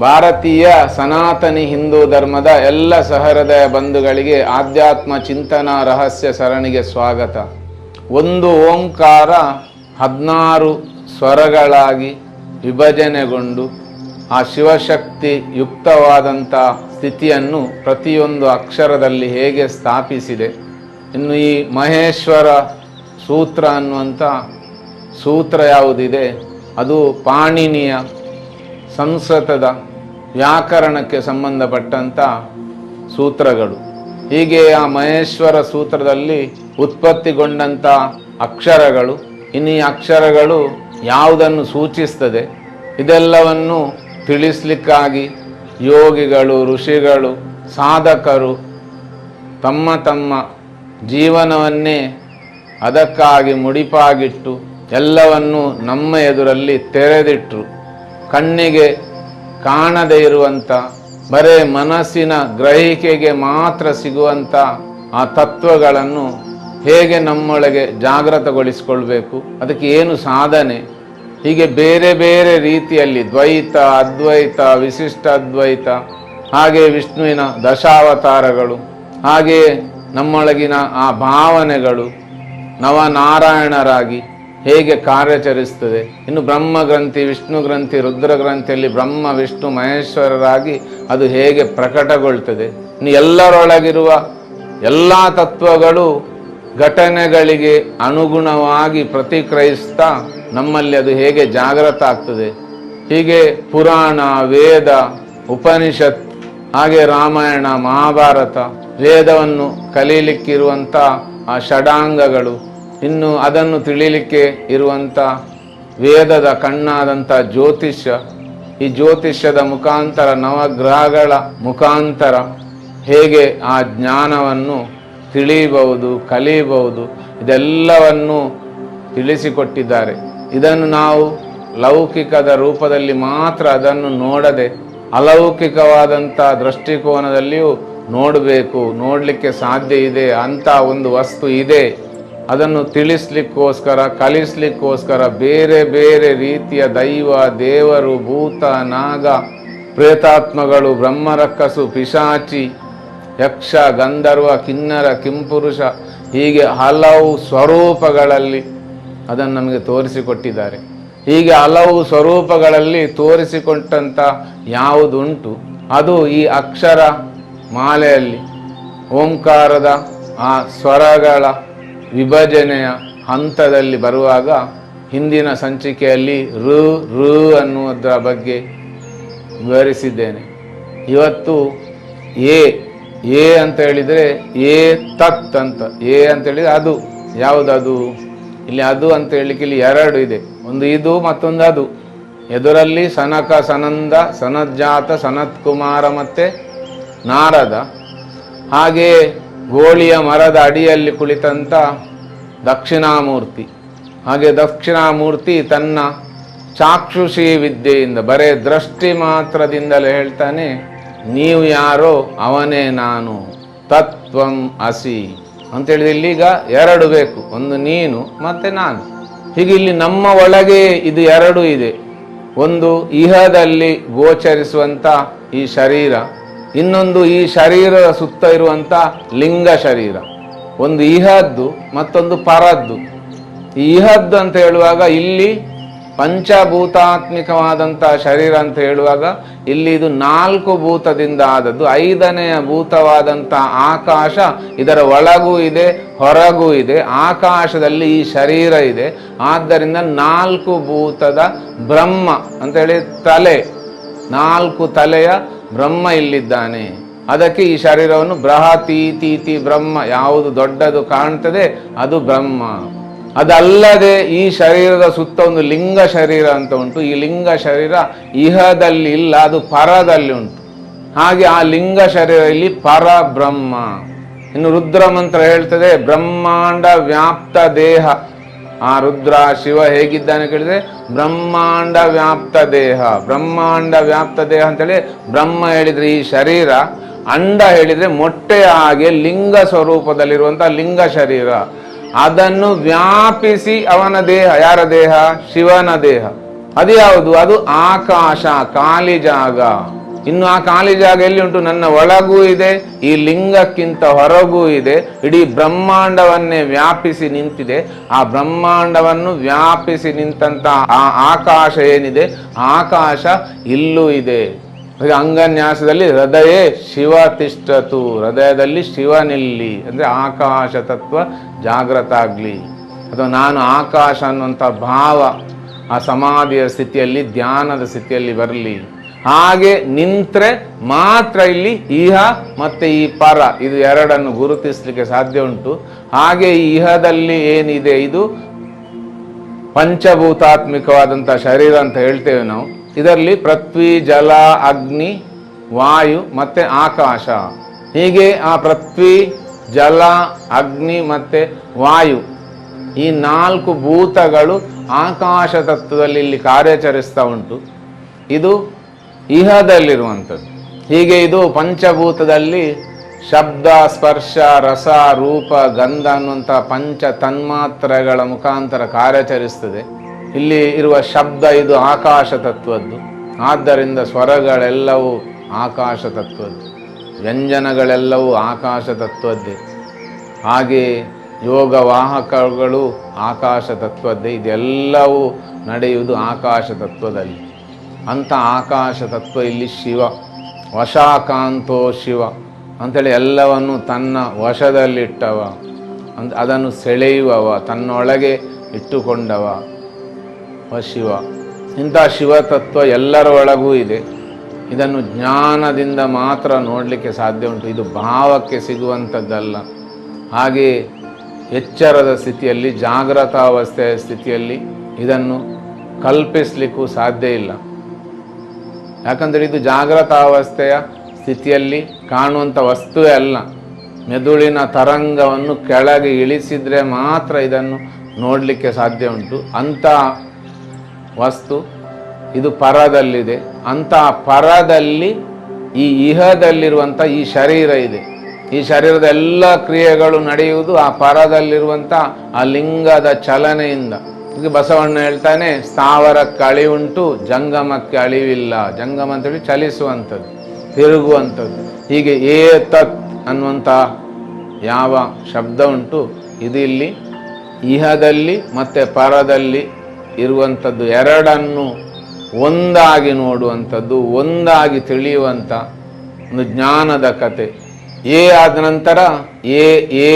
ಭಾರತೀಯ ಸನಾತನಿ ಹಿಂದೂ ಧರ್ಮದ ಎಲ್ಲ ಸಹೃದಯ ಬಂಧುಗಳಿಗೆ ಆಧ್ಯಾತ್ಮ ಚಿಂತನಾ ರಹಸ್ಯ ಸರಣಿಗೆ ಸ್ವಾಗತ. ಒಂದು ಓಂಕಾರ ಹದಿನಾರು ಸ್ವರಗಳಾಗಿ ವಿಭಜನೆಗೊಂಡು ಆ ಶಿವಶಕ್ತಿ ಯುಕ್ತವಾದಂಥ ಸ್ಥಿತಿಯನ್ನು ಪ್ರತಿಯೊಂದು ಅಕ್ಷರದಲ್ಲಿ ಹೇಗೆ ಸ್ಥಾಪಿಸಿದೆ. ಇನ್ನು ಈ ಮಹೇಶ್ವರ ಸೂತ್ರ ಅನ್ನುವಂಥ ಸೂತ್ರ ಯಾವುದಿದೆ? ಅದು ಪಾಣಿನಿಯ ಸಂಸ್ಕೃತದ ವ್ಯಾಕರಣಕ್ಕೆ ಸಂಬಂಧಪಟ್ಟಂಥ ಸೂತ್ರಗಳು. ಹೀಗೆ ಆ ಮಹೇಶ್ವರ ಸೂತ್ರದಲ್ಲಿ ಉತ್ಪತ್ತಿಗೊಂಡಂಥ ಅಕ್ಷರಗಳು. ಇನ್ನು ಈ ಅಕ್ಷರಗಳು ಯಾವುದನ್ನು ಸೂಚಿಸ್ತದೆ? ಇದೆಲ್ಲವನ್ನು ತಿಳಿಸ್ಲಿಕ್ಕಾಗಿ ಯೋಗಿಗಳು, ಋಷಿಗಳು, ಸಾಧಕರು ತಮ್ಮ ತಮ್ಮ ಜೀವನವನ್ನೇ ಅದಕ್ಕಾಗಿ ಮುಡಿಪಾಗಿಟ್ಟು ಎಲ್ಲವನ್ನು ನಮ್ಮ ಎದುರಲ್ಲಿ ತೆರೆದಿಟ್ಟರು ಕಣ್ಣಿಗೆ ಕಾಣದೇ ಇರುವಂಥ ಬರೇ ಮನಸ್ಸಿನ ಗ್ರಹಿಕೆಗೆ ಮಾತ್ರ ಸಿಗುವಂಥ ಆ ತತ್ವಗಳನ್ನು ಹೇಗೆ ನಮ್ಮೊಳಗೆ ಜಾಗೃತಗೊಳಿಸಿಕೊಳ್ಬೇಕು ಅದಕ್ಕೆ ಏನು ಸಾಧನೆ? ಹೀಗೆ ಬೇರೆ ಬೇರೆ ರೀತಿಯಲ್ಲಿ ದ್ವೈತ, ಅದ್ವೈತ, ವಿಶಿಷ್ಟ ಅದ್ವೈತ, ಹಾಗೆ ವಿಷ್ಣುವಿನ ದಶಾವತಾರಗಳು ಹಾಗೆಯೇ ನಮ್ಮೊಳಗಿನ ಆ ಭಾವನೆಗಳು, ನವನಾರಾಯಣರಾಗಿ ಹೇಗೆ ಕಾರ್ಯಾಚರಿಸ್ತದೆ ಇನ್ನು ಬ್ರಹ್ಮ ಗ್ರಂಥಿ, ವಿಷ್ಣು ಗ್ರಂಥಿ, ರುದ್ರ ಗ್ರಂಥಿಯಲ್ಲಿ ಬ್ರಹ್ಮ, ವಿಷ್ಣು, ಮಹೇಶ್ವರರಾಗಿ ಅದು ಹೇಗೆ ಪ್ರಕಟಗೊಳ್ತದೆ? ಇನ್ನು ಎಲ್ಲರೊಳಗಿರುವ ಎಲ್ಲ ತತ್ವಗಳು ಘಟನೆಗಳಿಗೆ ಅನುಗುಣವಾಗಿ ಪ್ರತಿಕ್ರಿಯಿಸ್ತಾ ನಮ್ಮಲ್ಲಿ ಅದು ಹೇಗೆ ಜಾಗೃತ ಆಗ್ತದೆ? ಹೀಗೆ ಪುರಾಣ, ವೇದ, ಉಪನಿಷತ್, ಹಾಗೆ ರಾಮಾಯಣ, ಮಹಾಭಾರತ, ವೇದವನ್ನು ಕಲೀಲಿಕ್ಕಿರುವಂಥ ಆ ಷಡಾಂಗಗಳು ಇನ್ನು ಅದನ್ನು ತಿಳಿಯಲಿಕ್ಕೆ ಇರುವಂಥ ವೇದದ ಕಣ್ಣಾದಂಥ ಜ್ಯೋತಿಷ್ಯ, ಈ ಜ್ಯೋತಿಷ್ಯದ ಮುಖಾಂತರ ನವಗ್ರಹಗಳ ಮುಖಾಂತರ ಹೇಗೆ ಆ ಜ್ಞಾನವನ್ನು ತಿಳಿಯಬಹುದು, ಕಲಿಯಬಹುದು, ಇದೆಲ್ಲವನ್ನು ತಿಳಿಸಿಕೊಟ್ಟಿದ್ದಾರೆ. ಇದನ್ನು ನಾವು ಲೌಕಿಕದ ರೂಪದಲ್ಲಿ ಮಾತ್ರ ಅದನ್ನು ನೋಡದೆ ಅಲೌಕಿಕವಾದಂಥ ದೃಷ್ಟಿಕೋನದಲ್ಲಿಯೂ ನೋಡಬೇಕು, ನೋಡಲಿಕ್ಕೆ ಸಾಧ್ಯ ಇದೆ ಅಂಥ ಒಂದು ವಸ್ತು ಇದೆ. ಅದನ್ನು ತಿಳಿಸ್ಲಿಕ್ಕೋಸ್ಕರ, ಕಲಿಸ್ಲಿಕ್ಕೋಸ್ಕರ ಬೇರೆ ಬೇರೆ ರೀತಿಯ ದೈವ, ದೇವರು, ಭೂತ, ನಾಗ, ಪ್ರೇತಾತ್ಮಗಳು, ಬ್ರಹ್ಮರಕ್ಕಸು, ಪಿಶಾಚಿ, ಯಕ್ಷ, ಗಂಧರ್ವ, ಕಿನ್ನರ, ಕಿಂಪುರುಷ, ಹೀಗೆ ಹಲವು ಸ್ವರೂಪಗಳಲ್ಲಿ ಅದನ್ನು ನಮಗೆ ತೋರಿಸಿಕೊಟ್ಟಿದ್ದಾರೆ. ಹೀಗೆ ಹಲವು ಸ್ವರೂಪಗಳಲ್ಲಿ ತೋರಿಸಿಕೊಟ್ಟಂಥ ಯಾವುದುಂಟು, ಅದು ಈ ಅಕ್ಷರ ಮಾಲೆಯಲ್ಲಿ, ಓಂಕಾರದ ಆ ಸ್ವರಗಳ ವಿಭಜನೆಯ ಹಂತದಲ್ಲಿ ಬರುವಾಗ ಹಿಂದಿನ ಸಂಚಿಕೆಯಲ್ಲಿ ಋ ಋ ಅನ್ನುವುದರ ಬಗ್ಗೆ ವಿವರಿಸಿದ್ದೇನೆ. ಇವತ್ತು ಎ ಎ ಅಂತ ಹೇಳಿದರೆ ಎ ತತ್ ಅಂತ, ಎ ಅಂತ ಹೇಳಿದರೆ ಅದು. ಯಾವುದದು? ಇಲ್ಲಿ ಅದು ಅಂತ ಹೇಳಲಿಕ್ಕೆ ಇಲ್ಲಿ ಎರಡು ಇದೆ. ಒಂದು ಇದು, ಮತ್ತೊಂದು ಅದು. ಎದುರಲ್ಲಿ ಸನಕ ಸನಂದ, ಸನಜ್ಜಾತ ಸನತ್ ಕುಮಾರ ಮತ್ತು ನಾರದ. ಹಾಗೆಯೇ ಗೋಳಿಯ ಮರದ ಅಡಿಯಲ್ಲಿ ಕುಳಿತಂಥ ದಕ್ಷಿಣಾಮೂರ್ತಿ. ಹಾಗೆ ದಕ್ಷಿಣಾಮೂರ್ತಿ ತನ್ನ ಚಾಕ್ಷುಷಿ ವಿದ್ಯೆಯಿಂದ, ಬರೇ ದೃಷ್ಟಿ ಮಾತ್ರದಿಂದಲೇ ಹೇಳ್ತಾನೆ, ನೀವು ಯಾರೋ ಅವನೇ ನಾನು ತತ್ವಂ ಅಸಿ ಅಂತೇಳಿದ್ರೆ ಇಲ್ಲಿಗ ಎರಡು ಬೇಕು, ಒಂದು ನೀನು, ಮತ್ತೆ ನಾನು. ಹೀಗೆ ಇಲ್ಲಿ ನಮ್ಮ ಒಳಗೆ ಇದು ಎರಡು ಇದೆ. ಒಂದು ಇಹದಲ್ಲಿ ಗೋಚರಿಸುವಂಥ ಈ ಶರೀರ ಇನ್ನೊಂದು ಈ ಶರೀರದ ಸುತ್ತ ಇರುವಂಥ ಲಿಂಗ ಶರೀರ. ಒಂದು ಇಹದ್ದು, ಮತ್ತೊಂದು ಪರದ್ದು. ಇಹದ್ದು ಅಂತ ಹೇಳುವಾಗ ಇಲ್ಲಿ ಪಂಚಭೂತಾತ್ಮಿಕವಾದಂಥ ಶರೀರ ಅಂತ ಹೇಳುವಾಗ ಇಲ್ಲಿ ಇದು ನಾಲ್ಕು ಭೂತದಿಂದ ಆದದ್ದು. ಐದನೆಯ ಭೂತವಾದಂಥ ಆಕಾಶ ಇದರ ಒಳಗೂ ಇದೆ, ಹೊರಗೂ ಇದೆ, ಆಕಾಶದಲ್ಲಿ ಈ ಶರೀರ ಇದೆ. ಆದ್ದರಿಂದ ನಾಲ್ಕು ಭೂತದ ಬ್ರಹ್ಮ ಅಂತೇಳಿ ತಲೆ, ನಾಲ್ಕು ತಲೆಯ ಬ್ರಹ್ಮ ಇಲ್ಲಿದ್ದಾನೆ. ಅದಕ್ಕೆ ಈ ಶರೀರವನ್ನು ಬೃಹತೀತೀತಿ ಬ್ರಹ್ಮ ಯಾವುದು ದೊಡ್ಡದು ಕಾಣ್ತದೆ ಅದು ಬ್ರಹ್ಮ. ಅದಲ್ಲದೆ ಈ ಶರೀರದ ಸುತ್ತ ಒಂದು ಲಿಂಗ ಶರೀರ ಅಂತ ಉಂಟು. ಈ ಲಿಂಗ ಶರೀರ ಇಹದಲ್ಲಿ ಇಲ್ಲ, ಅದು ಪರದಲ್ಲಿ ಉಂಟು. ಹಾಗೆ ಆ ಲಿಂಗ ಶರೀರ ಇಲ್ಲಿ ಪರಬ್ರಹ್ಮ. ಇನ್ನು ರುದ್ರ ಮಂತ್ರ ಹೇಳ್ತದೆ, ಬ್ರಹ್ಮಾಂಡ ವ್ಯಾಪ್ತ ದೇಹ. ಆ ರುದ್ರ ಶಿವ ಹೇಗಿದ್ದಾನೆ ಕೇಳಿದ್ರೆ ಬ್ರಹ್ಮಾಂಡ ವ್ಯಾಪ್ತ ದೇಹ, ಬ್ರಹ್ಮಾಂಡ ವ್ಯಾಪ್ತ ದೇಹ ಅಂತೇಳಿ ಬ್ರಹ್ಮ ಹೇಳಿದ್ರೆ ಈ ಶರೀರ, ಅಂಡ ಹೇಳಿದ್ರೆ ಮೊಟ್ಟೆ ಹಾಗೆ ಲಿಂಗ ಸ್ವರೂಪದಲ್ಲಿರುವಂತ ಲಿಂಗ ಶರೀರ. ಅದನ್ನು ವ್ಯಾಪಿಸಿ ಅವನ ದೇಹ, ಯಾರ ದೇಹ? ಶಿವನ ದೇಹ. ಅದು ಯಾವುದು ಅದು ಆಕಾಶ, ಖಾಲಿ ಜಾಗ. ಇನ್ನು ಆ ಖಾಲಿ ಜಾಗ ಎಲ್ಲಿ ಉಂಟು? ನನ್ನ ಒಳಗೂ ಇದೆ, ಈ ಲಿಂಗಕ್ಕಿಂತ ಹೊರಗೂ ಇದೆ. ಇಡೀ ಬ್ರಹ್ಮಾಂಡವನ್ನೇ ವ್ಯಾಪಿಸಿ ನಿಂತಿದೆ. ಆ ಬ್ರಹ್ಮಾಂಡವನ್ನು ವ್ಯಾಪಿಸಿ ನಿಂತಂತ ಆ ಆಕಾಶ ಏನಿದೆ? ಆಕಾಶ ಇಲ್ಲೂ ಇದೆ. ಅಂಗನ್ಯಾಸದಲ್ಲಿ ಹೃದಯ ಶಿವ ತಿಷ್ಟತು. ಹೃದಯದಲ್ಲಿ ಶಿವನಿಲ್ಲಿ. ಅಂದ್ರೆ ಆಕಾಶ ತತ್ವ ಜಾಗೃತ ಆಗ್ಲಿ ಅಥವಾ ನಾನು ಆಕಾಶ ಅನ್ನುವಂಥ ಭಾವ ಆ ಸಮಾಧಿಯ ಸ್ಥಿತಿಯಲ್ಲಿ, ಧ್ಯಾನದ ಸ್ಥಿತಿಯಲ್ಲಿ ಬರಲಿ. ಹಾಗೆ ನಿಂತ್ರೆ ಮಾತ್ರ ಇಲ್ಲಿ ಇಹ ಮತ್ತೆ ಈ ಪರ. ಇದು ಎರಡನ್ನು ಗುರುತಿಸಲಿಕ್ಕೆ ಸಾಧ್ಯ ಉಂಟು. ಹಾಗೆ ಈ ಇಹದಲ್ಲಿ ಏನಿದೆ? ಇದು ಪಂಚಭೂತಾತ್ಮಿಕವಾದಂಥ ಶರೀರ ಅಂತ ಹೇಳ್ತೇವೆ ನಾವು. ಇದರಲ್ಲಿ ಪೃಥ್ವಿ, ಜಲ, ಅಗ್ನಿ, ವಾಯು ಮತ್ತೆ ಆಕಾಶ. ಹೀಗೆ ಆ ಪೃಥ್ವಿ, ಜಲ, ಅಗ್ನಿ ಮತ್ತೆ ವಾಯು ಈ ನಾಲ್ಕು ಭೂತಗಳು ಆಕಾಶ ತತ್ವದಲ್ಲಿ ಇಲ್ಲಿ ಕಾರ್ಯಾಚರಿಸ್ತಾ ಉಂಟು. ಇದು ಇಹದಲ್ಲಿರುವಂಥದ್ದು. ಹೀಗೆ ಇದು ಪಂಚಭೂತದಲ್ಲಿ ಶಬ್ದ, ಸ್ಪರ್ಶ, ರಸ, ರೂಪ, ಗಂಧ ಅನ್ನುವಂಥ ಪಂಚ ತನ್ಮಾತ್ರೆಗಳ ಮುಖಾಂತರ ಕಾರ್ಯಾಚರಿಸ್ತದೆ. ಇಲ್ಲಿ ಇರುವ ಶಬ್ದ ಇದು ಆಕಾಶ ತತ್ವದ್ದು. ಆದ್ದರಿಂದ ಸ್ವರಗಳೆಲ್ಲವೂ ಆಕಾಶ ತತ್ವದ್ದು. ವ್ಯಂಜನಗಳೆಲ್ಲವೂ ಆಕಾಶ ತತ್ವದ್ದೇ. ಹಾಗೆ ಯೋಗ ವಾಹಕಗಳು ಆಕಾಶ ತತ್ವದ್ದೇ. ಇದೆಲ್ಲವೂ ನಡೆಯುವುದು ಆಕಾಶ ತತ್ವದಲ್ಲಿ. ಅಂಥ ಆಕಾಶ ತತ್ವ ಇಲ್ಲಿ ಶಿವ. ವಶಾಕಾಂತೋ ಶಿವ. ಅಂಥೇಳಿ ಎಲ್ಲವನ್ನು ತನ್ನ ವಶದಲ್ಲಿಟ್ಟವ. ಅಂತ ಅದನ್ನು ಸೆಳೆಯುವವ, ತನ್ನೊಳಗೆ ಇಟ್ಟುಕೊಂಡವ ಶಿವ. ಇಂಥ ಶಿವತತ್ವ ಎಲ್ಲರ ಒಳಗೂ ಇದೆ. ಇದನ್ನು ಜ್ಞಾನದಿಂದ ಮಾತ್ರ ನೋಡಲಿಕ್ಕೆ ಸಾಧ್ಯ ಉಂಟು. ಇದು ಭಾವಕ್ಕೆ ಸಿಗುವಂಥದ್ದಲ್ಲ. ಹಾಗೆ ಎಚ್ಚರದ ಸ್ಥಿತಿಯಲ್ಲಿ ಜಾಗೃತಾವಸ್ಥೆಯ ಸ್ಥಿತಿಯಲ್ಲಿ ಇದನ್ನು ಕಲ್ಪಿಸಲಿಕ್ಕೂ ಸಾಧ್ಯ ಇಲ್ಲ. ಯಾಕಂದರೆ ಇದು ಜಾಗೃತಾವಸ್ಥೆಯ ಸ್ಥಿತಿಯಲ್ಲಿ ಕಾಣುವಂಥ ವಸ್ತುವೇ ಅಲ್ಲ. ಮೆದುಳಿನ ತರಂಗವನ್ನು ಕೆಳಗೆ ಇಳಿಸಿದರೆ ಮಾತ್ರ ಇದನ್ನು ನೋಡಲಿಕ್ಕೆ ಸಾಧ್ಯ ಉಂಟು. ಅಂಥ ವಸ್ತು ಇದು ಪರದಲ್ಲಿದೆ. ಅಂಥ ಪರದಲ್ಲಿ ಈ ಇಹದಲ್ಲಿರುವಂಥ ಈ ಶರೀರ ಇದೆ. ಈ ಶರೀರದ ಎಲ್ಲ ಕ್ರಿಯೆಗಳು ನಡೆಯುವುದು ಆ ಪರದಲ್ಲಿರುವಂಥ ಆ ಲಿಂಗದ ಚಲನೆಯಿಂದ. ಬಸವಣ್ಣ ಹೇಳ್ತಾನೆ ಸ್ಥಾವರಕ್ಕೆ ಅಳಿವುಂಟು ಜಂಗಮಕ್ಕೆ ಅಳಿವಿಲ್ಲ. ಜಂಗಮ ಅಂತೇಳಿ ಚಲಿಸುವಂಥದ್ದು, ತಿರುಗುವಂಥದ್ದು. ಹೀಗೆ ಏತತ್ ಅನ್ನುವಂಥ ಯಾವ ಶಬ್ದ ಉಂಟು, ಇದು ಇಲ್ಲಿ ಇಹದಲ್ಲಿ ಮತ್ತೆ ಪರದಲ್ಲಿ ಇರುವಂಥದ್ದು. ಎರಡನ್ನು ಒಂದಾಗಿ ನೋಡುವಂಥದ್ದು, ಒಂದಾಗಿ ತಿಳಿಯುವಂಥ ಒಂದು ಜ್ಞಾನದ ಕತೆ. ಏ ಆದ ನಂತರ, ಏ ಏ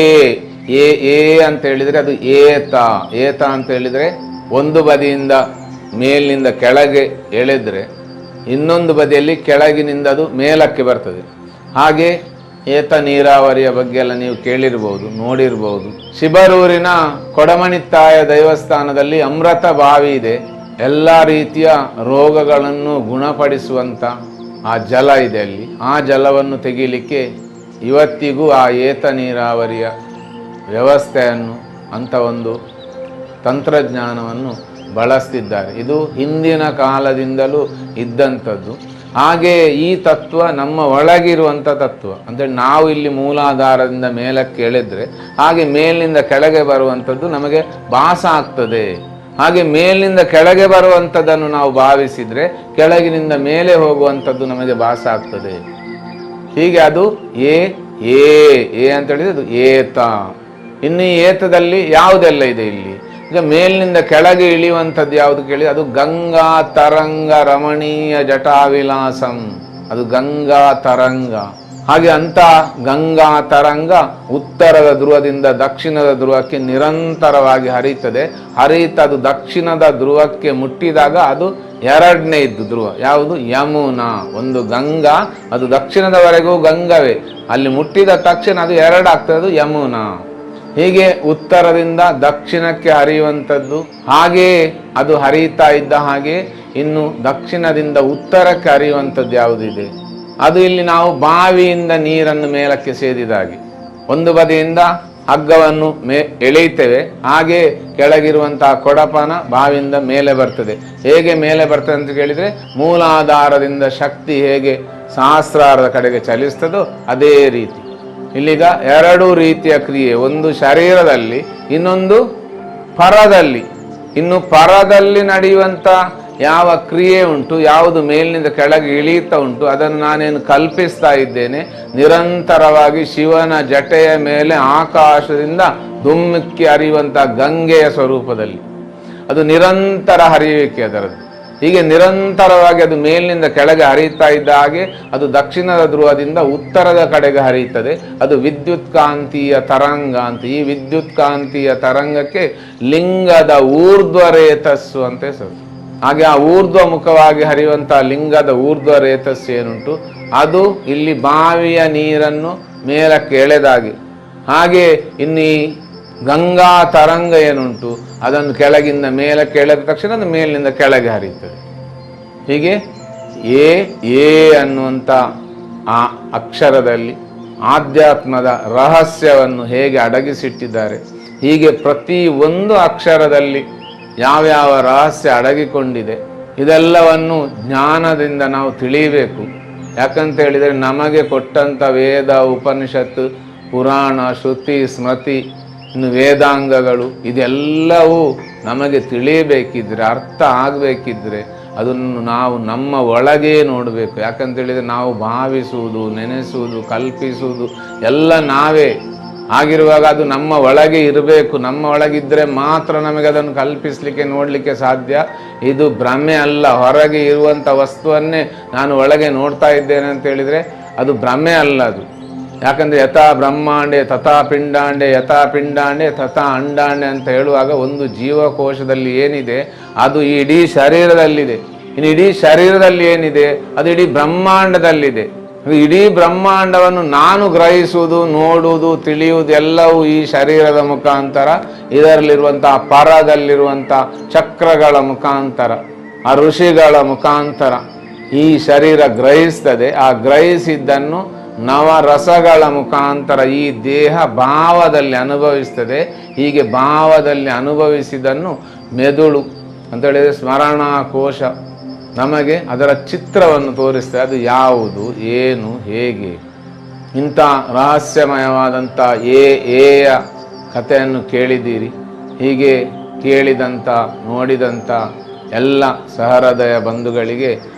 ಏ ಏ ಅಂತ ಹೇಳಿದರೆ ಅದು ಏತ. ಏತ ಅಂತ ಹೇಳಿದರೆ ಒಂದು ಬದಿಯಿಂದ ಮೇಲಿನಿಂದ ಕೆಳಗೆ ಎಳೆದ್ರೆ ಇನ್ನೊಂದು ಬದಿಯಲ್ಲಿ ಕೆಳಗಿನಿಂದ ಅದು ಮೇಲಕ್ಕೆ ಬರ್ತದೆ. ಹಾಗೆ ಏತ ನೀರಾವರಿಯ ಬಗ್ಗೆ ಎಲ್ಲ ನೀವು ಕೇಳಿರ್ಬೋದು, ನೋಡಿರ್ಬೋದು. ಶಿಬರೂರಿನ ಕೊಡಮಣಿತ್ತಾಯ ದೇವಸ್ಥಾನದಲ್ಲಿ ಅಮೃತ ಬಾವಿ ಇದೆ. ಎಲ್ಲ ರೀತಿಯ ರೋಗಗಳನ್ನು ಗುಣಪಡಿಸುವಂಥ ಆ ಜಲ ಇದೆ ಅಲ್ಲಿ. ಆ ಜಲವನ್ನು ತೆಗೀಲಿಕ್ಕೆ ಇವತ್ತಿಗೂ ಆ ಏತ ನೀರಾವರಿಯ ವ್ಯವಸ್ಥೆಯನ್ನು, ಅಂತ ಒಂದು ತಂತ್ರಜ್ಞಾನವನ್ನು ಬಳಸ್ತಿದ್ದಾರೆ. ಇದು ಹಿಂದಿನ ಕಾಲದಿಂದಲೂ ಇದ್ದಂಥದ್ದು. ಹಾಗೆ ಈ ತತ್ವ ನಮ್ಮ ಒಳಗಿರುವಂಥ ತತ್ವ, ಅಂದರೆ ನಾವು ಇಲ್ಲಿ ಮೂಲಾಧಾರದಿಂದ ಮೇಲಕ್ಕೆ ಎಳೆದ್ರೆ, ಹಾಗೆ ಮೇಲಿನಿಂದ ಕೆಳಗೆ ಬರುವಂಥದ್ದು ನಮಗೆ ಭಾಸ ಆಗ್ತದೆ. ಹಾಗೆ ಮೇಲಿನಿಂದ ಕೆಳಗೆ ಬರುವಂಥದ್ದನ್ನು ನಾವು ಭಾವಿಸಿದರೆ, ಕೆಳಗಿನಿಂದ ಮೇಲೆ ಹೋಗುವಂಥದ್ದು ನಮಗೆ ಭಾಸ ಆಗ್ತದೆ. ಹೀಗೆ ಅದು ಎ ಎ ಅಂತ ಹೇಳಿದ್ರೆ ಅದು ಏತ. ಇನ್ನು ಏತದಲ್ಲಿ ಯಾವುದೆಲ್ಲ ಇದೆ ಇಲ್ಲಿ? ಈಗ ಮೇಲಿನಿಂದ ಕೆಳಗೆ ಇಳಿಯುವಂಥದ್ದು ಯಾವುದು ಕೇಳಿ? ಅದು ಗಂಗಾ ತರಂಗ ರಮಣೀಯ ಜಟಾವಿಲಾಸಂ. ಅದು ಗಂಗಾ ತರಂಗ. ಹಾಗೆ ಅಂತ ಗಂಗಾ ತರಂಗ ಉತ್ತರದ ಧ್ರುವದಿಂದ ದಕ್ಷಿಣದ ಧ್ರುವಕ್ಕೆ ನಿರಂತರವಾಗಿ ಹರಿಯುತ್ತದೆ. ಹರಿಯುತ್ತ ಅದು ದಕ್ಷಿಣದ ಧ್ರುವಕ್ಕೆ ಮುಟ್ಟಿದಾಗ ಅದು ಎರಡನೇ ಇದ್ದು ಧ್ರುವ. ಯಾವುದು? ಯಮುನಾ. ಒಂದು ಗಂಗಾ, ಅದು ದಕ್ಷಿಣದವರೆಗೂ ಗಂಗವೇ. ಅಲ್ಲಿ ಮುಟ್ಟಿದ ತಕ್ಷಣ ಅದು ಎರಡಾಗ್ತದೆ, ಅದು ಯಮುನಾ. ಹೀಗೆ ಉತ್ತರದಿಂದ ದಕ್ಷಿಣಕ್ಕೆ ಹರಿಯುವಂಥದ್ದು. ಹಾಗೆಯೇ ಅದು ಹರಿಯುತ್ತಾ ಇದ್ದ ಹಾಗೆ ಇನ್ನು ದಕ್ಷಿಣದಿಂದ ಉತ್ತರಕ್ಕೆ ಹರಿಯುವಂಥದ್ದು ಯಾವುದಿದೆ? ಅದು ಇಲ್ಲಿ ನಾವು ಬಾವಿಯಿಂದ ನೀರನ್ನು ಮೇಲಕ್ಕೆ ಸೇದಿದಾಗೆ ಒಂದು ಬದಿಯಿಂದ ಹಗ್ಗವನ್ನು ಮೇ ಎಳೆಯುತ್ತೇವೆ. ಹಾಗೆ ಕೆಳಗಿರುವಂತಹ ಕೊಡಪಾನ ಬಾವಿಯಿಂದ ಮೇಲೆ ಬರ್ತದೆ. ಹೇಗೆ ಮೇಲೆ ಬರ್ತದೆ ಅಂತ ಕೇಳಿದರೆ ಮೂಲಾಧಾರದಿಂದ ಶಕ್ತಿ ಹೇಗೆ ಸಹಸ್ರಾರದ ಕಡೆಗೆ ಚಲಿಸ್ತದೋ ಅದೇ ರೀತಿ. ಇಲ್ಲಿಗ ಎರಡು ರೀತಿಯ ಕ್ರಿಯೆ, ಒಂದು ಶರೀರದಲ್ಲಿ, ಇನ್ನೊಂದು ಪರದಲ್ಲಿ. ಇನ್ನು ಪರದಲ್ಲಿ ನಡೆಯುವಂತ ಯಾವ ಕ್ರಿಯೆ ಉಂಟು, ಯಾವುದು ಮೇಲಿನಿಂದ ಕೆಳಗೆ ಇಳಿಯುತ್ತಾ ಉಂಟು, ಅದನ್ನು ನಾನೇನು ಕಲ್ಪಿಸ್ತಾ ಇದ್ದೇನೆ. ನಿರಂತರವಾಗಿ ಶಿವನ ಜಟೆಯ ಮೇಲೆ ಆಕಾಶದಿಂದ ಧುಮ್ಮಿಕ್ಕಿ ಹರಿಯುವಂಥ ಗಂಗೆಯ ಸ್ವರೂಪದಲ್ಲಿ. ಅದು ನಿರಂತರ ಹರಿಯುವಿಕೆ ಅದರದ್ದು. ಹೀಗೆ ನಿರಂತರವಾಗಿ ಅದು ಮೇಲಿನಿಂದ ಕೆಳಗೆ ಹರಿಯುತ್ತಾ ಇದ್ದ ಹಾಗೆ ಅದು ದಕ್ಷಿಣದ ಧ್ರುವದಿಂದ ಉತ್ತರದ ಕಡೆಗೆ ಹರಿಯುತ್ತದೆ. ಅದು ವಿದ್ಯುತ್ ಕಾಂತೀಯ ತರಂಗ ಅಂತ. ಈ ವಿದ್ಯುತ್ ಕಾಂತೀಯ ತರಂಗಕ್ಕೆ ಲಿಂಗದ ಊರ್ಧ್ವರೇತಸ್ಸು ಅಂತ ಹೆಸರು. ಹಾಗೆ ಆ ಊರ್ಧ್ವ ಮುಖವಾಗಿ ಹರಿಯುವಂತಹ ಲಿಂಗದ ಊರ್ಧ್ವ ರೇತಸ್ಸು ಏನುಂಟು? ಅದು ಇಲ್ಲಿ ಬಾವಿಯ ನೀರನ್ನು ಮೇಲಕ್ಕೆ ಎಳೆದಾಗಿ. ಹಾಗೆ ಇನ್ನು ಗಂಗಾ ತರಂಗ ಏನುಂಟು ಅದನ್ನು ಕೆಳಗಿಂದ ಮೇಲೆ ಎಳೆದ ತಕ್ಷಣ ಅದು ಮೇಲಿನಿಂದ ಕೆಳಗೆ ಹರಿಯುತ್ತದೆ. ಹೀಗೆ ಎ ಎ ಅನ್ನುವಂಥ ಆ ಅಕ್ಷರದಲ್ಲಿ ಆಧ್ಯಾತ್ಮದ ರಹಸ್ಯವನ್ನು ಹೇಗೆ ಅಡಗಿಸಿಟ್ಟಿದ್ದಾರೆ, ಹೀಗೆ ಪ್ರತಿ ಒಂದು ಅಕ್ಷರದಲ್ಲಿ ಯಾವ್ಯಾವ ರಹಸ್ಯ ಅಡಗಿಕೊಂಡಿದೆ, ಇದೆಲ್ಲವನ್ನು ಜ್ಞಾನದಿಂದ ನಾವು ತಿಳಿಯಬೇಕು. ಯಾಕಂತ ಹೇಳಿದರೆ ನಮಗೆ ಕೊಟ್ಟಂಥ ವೇದ, ಉಪನಿಷತ್ತು, ಪುರಾಣ, ಶ್ರುತಿ, ಸ್ಮೃತಿ ಇನ್ನು ವೇದಾಂಗಗಳು ಇದೆಲ್ಲವೂ ನಮಗೆ ತಿಳಿಯಬೇಕಿದ್ರೆ, ಅರ್ಥ ಆಗಬೇಕಿದ್ರೆ ಅದನ್ನು ನಾವು ನಮ್ಮ ಒಳಗೇ ನೋಡಬೇಕು. ಯಾಕಂತೇಳಿದರೆ ನಾವು ಭಾವಿಸುವುದು, ನೆನೆಸುವುದು, ಕಲ್ಪಿಸುವುದು ಎಲ್ಲ ನಾವೇ. ಆಗಿರುವಾಗ ಅದು ನಮ್ಮ ಒಳಗೆ ಇರಬೇಕು. ನಮ್ಮ ಒಳಗಿದ್ದರೆ ಮಾತ್ರ ನಮಗೆ ಅದನ್ನು ಕಲ್ಪಿಸಲಿಕ್ಕೆ, ನೋಡಲಿಕ್ಕೆ ಸಾಧ್ಯ. ಇದು ಭ್ರಮೆ ಅಲ್ಲ. ಹೊರಗೆ ಇರುವಂಥ ವಸ್ತುವನ್ನೇ ನಾನು ಒಳಗೆ ನೋಡ್ತಾ ಇದ್ದೇನೆ ಅಂತ ಹೇಳಿದರೆ ಅದು ಭ್ರಮೆ ಅಲ್ಲ ಅದು. ಯಾಕಂದ್ರೆ ಯಥಾ ಬ್ರಹ್ಮಾಂಡೆ, ತಥಾ ಪಿಂಡಾಂಡೆ, ಯಥಾ ಪಿಂಡಾಂಡೆ, ತಥಾ ಅಂಡಾಂಡೆ ಅಂತ ಹೇಳುವಾಗ ಒಂದು ಜೀವಕೋಶದಲ್ಲಿ ಏನಿದೆ, ಅದು ಈ ಇಡೀ ಶರೀರದಲ್ಲಿದೆ. ಇನ್ನು ಇಡೀ ಶರೀರದಲ್ಲಿ ಏನಿದೆ, ಅದು ಇಡೀ ಬ್ರಹ್ಮಾಂಡದಲ್ಲಿದೆ. ಇಡೀ ಬ್ರಹ್ಮಾಂಡವನ್ನು ನಾನು ಗ್ರಹಿಸುವುದು, ನೋಡುವುದು, ತಿಳಿಯುವುದು ಎಲ್ಲವೂ ಈ ಶರೀರದ ಮುಖಾಂತರ ಇದರಲ್ಲಿರುವಂತಹ ಪರದಲ್ಲಿರುವಂತಹ ಚಕ್ರಗಳ ಮುಖಾಂತರ, ಆ ಋಷಿಗಳ ಮುಖಾಂತರ ಈ ಶರೀರ ಗ್ರಹಿಸ್ತದೆ. ಆ ಗ್ರಹಿಸಿದ್ದನ್ನು ನವರಸಗಳ ಮುಖಾಂತರ ಈ ದೇಹ ಭಾವದಲ್ಲಿ ಅನುಭವಿಸ್ತದೆ. ಹೀಗೆ ಭಾವದಲ್ಲಿ ಅನುಭವಿಸಿದನ್ನು ಮೆದುಳು ಅಂತ ಹೇಳಿದರೆ ಸ್ಮರಣಾ ಕೋಶ ನಮಗೆ ಅದರ ಚಿತ್ರವನ್ನು ತೋರಿಸ್ತದೆ. ಅದು ಯಾವುದು, ಏನು, ಹೇಗೆ? ಇಂಥ ರಹಸ್ಯಮಯವಾದಂಥ ಏ ಏಯ ಕಥೆಯನ್ನು ಕೇಳಿದ್ದೀರಿ. ಹೀಗೆ ಕೇಳಿದಂಥ, ನೋಡಿದಂಥ ಎಲ್ಲ ಸಹೃದಯ ಬಂಧುಗಳಿಗೆ